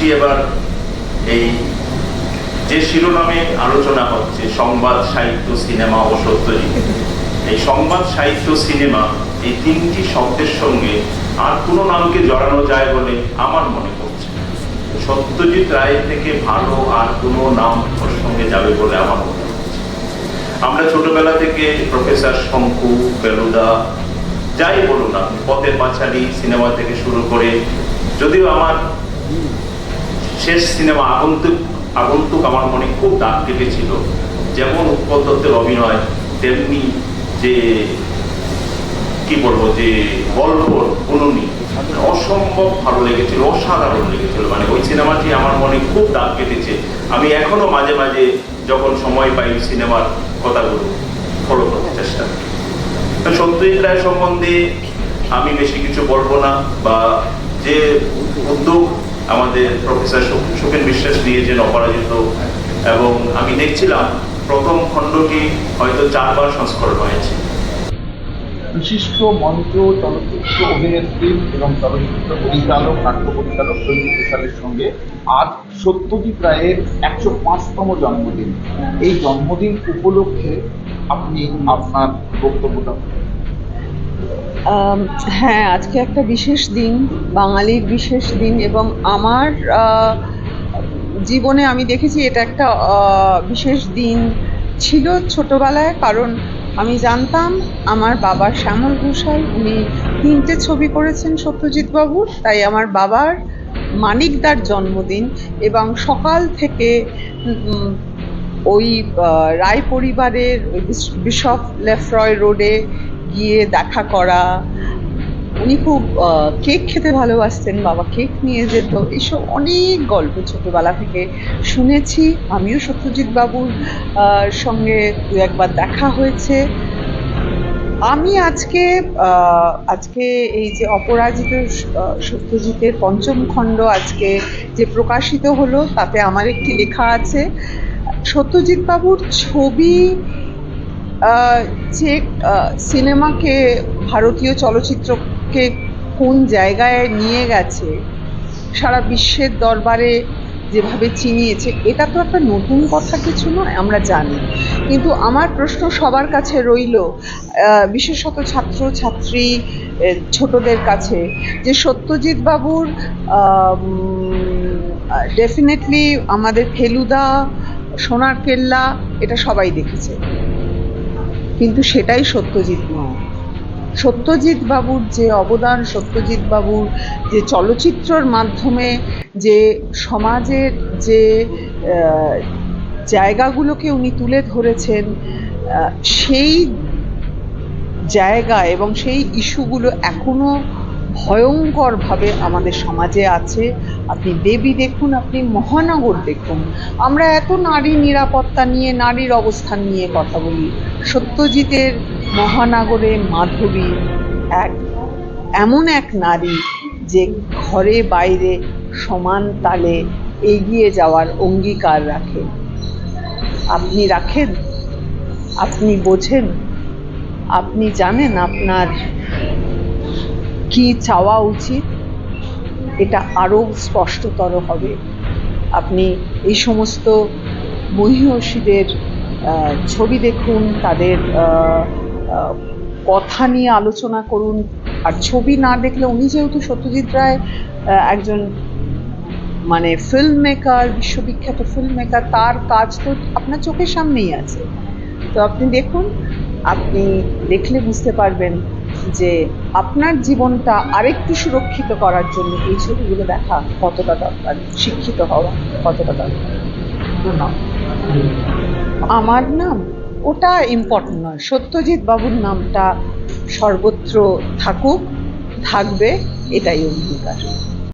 আসি এবার এই যে শিরোনামে আলোচনা হচ্ছে, সংবাদ, সাহিত্য, সিনেমা ও সত্যজিৎ। এই সংবাদ, সাহিত্য, সিনেমা এই তিনটি শব্দের সঙ্গে আর কোনো নামকে জড়ানো যায় বলে আমার মনে করছে সত্যজিৎ রায়ের থেকে ভালো আর কোনো নাম ওর সঙ্গে যাবে বলে আমার মনে হচ্ছে আমরা ছোটবেলা থেকে প্রফেসর শঙ্কু, বেলুদা, যাই বলুন না পথের পাঁচালী সিনেমা থেকে শুরু করে, যদিও আমার শেষ সিনেমা আগন্তুক আগন্তুক আমার মনে খুব দাগ কেটেছিল। যেমন উৎপল দত্তের অভিনয়, তেমনি যে, কি বলব, যে বলবর বুননি অসম্ভব ভালো লেগেছিল, অসাধারণ লেগেছিল। মানে ওই সিনেমাটি আমার মনে খুব দাগ কেটেছে। আমি এখনও মাঝে মাঝে যখন সময় পাই সিনেমার কথাগুলো ফলো করতে চেষ্টা করি। সত্যজিৎ রায় সম্বন্ধে আমি বেশি কিছু বলব না, বা যে উদ্যোগ আমাদের প্রফেসর সুখেন বিশ্বাস দিয়েছেন অপরাজিত। এবং আমি দেখছিলাম প্রথম খণ্ডটি হয়তো চারবার সংস্করণ হয়েছে। বিশিষ্ট মঞ্চ চলচ্চিত্র অভিনেত্রী এবং চলচ্চিত্র পরিচালক, নাট্য পরিচালক সঞ্জিত ঘোষালের সঙ্গে আজ সত্যজিৎ রায়ের একশো পাঁচতম জন্মদিন। এই জন্মদিন উপলক্ষে আপনি আপনার বক্তব্যটা হ্যাঁ আজকে একটা বিশেষ দিন, বাঙালির বিশেষ দিন, এবং আমার জীবনে আমি দেখেছি এটা একটা বিশেষ দিন ছিল ছোটবেলায়, কারণ আমি জানতাম আমার বাবা শ্যামল ঘোষাল, উনি তিনটে ছবি করেছেন সত্যজিৎ বাবুর তাই আমার বাবার মানিকদার জন্মদিন, এবং সকাল থেকে ওই রায় পরিবারের বিশপ লেফ্রয় রোডে গিয়ে দেখা করা। উনি খুব কেক খেতে ভালোবাসতেন, বাবা কেক নিয়ে যেত। এসব অনেক গল্প ছোটবেলা থেকে শুনেছি। আমিও সত্যজিৎ বাবুর সঙ্গে দু একবার দেখা হয়েছে। আমি আজকে আজকে এই যে অপরাজিত সত্যজিতের পঞ্চম খণ্ড আজকে যে প্রকাশিত হলো, তাতে আমার একটি লেখা আছে। সত্যজিৎ বাবুর ছবি যে সিনেমাকে, ভারতীয় চলচ্চিত্রকে কোন জায়গায় নিয়ে গেছে, সারা বিশ্বের দরবারে যেভাবে চিনিয়েছে, এটা তো একটা নতুন কথা কিছু নয়, আমরা জানি। কিন্তু আমার প্রশ্ন সবার কাছে রইল বিশেষত ছাত্র, ছাত্রী ছোটদের কাছে, যে সত্যজিৎ বাবুর ডেফিনেটলি আমাদের ফেলুদা, সোনার কেল্লা, এটা সবাই দেখেছে। কিন্তু সেটাই সত্যজিৎ নয়। সত্যজিৎ বাবুর যে অবদান, সত্যজিৎ বাবুর যে চলচ্চিত্রর মাধ্যমে যে সমাজের যে জায়গাগুলোকে উনি তুলে ধরেছেন সেই জায়গা এবং সেই ইস্যুগুলো এখনও ভয়ঙ্করভাবে আমাদের সমাজে আছে। আপনি দেবী দেখুন, আপনি মহানগর দেখুন। আমরা এত নারী নিরাপত্তা নিয়ে, নারীর অবস্থান নিয়ে কথা বলি। সত্যজিতের মহানগরে মাধবী এক, এমন এক নারী যে ঘরে বাইরে সমান তালে এগিয়ে যাওয়ার অঙ্গীকার রাখে। আপনি রাখেন, আপনি বোঝেন, আপনি জানেন আপনার কি চাওয়া উচিত, এটা আরও স্পষ্টতর হবে। আপনি এই সমস্ত মহিষীদের ছবি দেখুন, তাদের কথা নিয়ে আলোচনা করুন। আর ছবি না দেখলে উনি যেহেতু সত্যজিৎ রায় একজন মানে ফিল্ম মেকার বিশ্ববিখ্যাত ফিল্ম মেকার তার কাজ তো আপনার চোখের সামনেই আছে। তো আপনি দেখুন, আপনি দেখলে বুঝতে পারবেন যে আপনার জীবনটা আরেকটু সুরক্ষিত করার জন্য এই ছবিগুলো দেখা কতটা দরকার? শিক্ষিত হওয়া কতটা দরকার? আমার নাম ওটা ইম্পর্টেন্ট নয়। সত্যজিৎ বাবুর নামটা সর্বত্র থাকুক, থাকবে, এটাই অঙ্গীকার।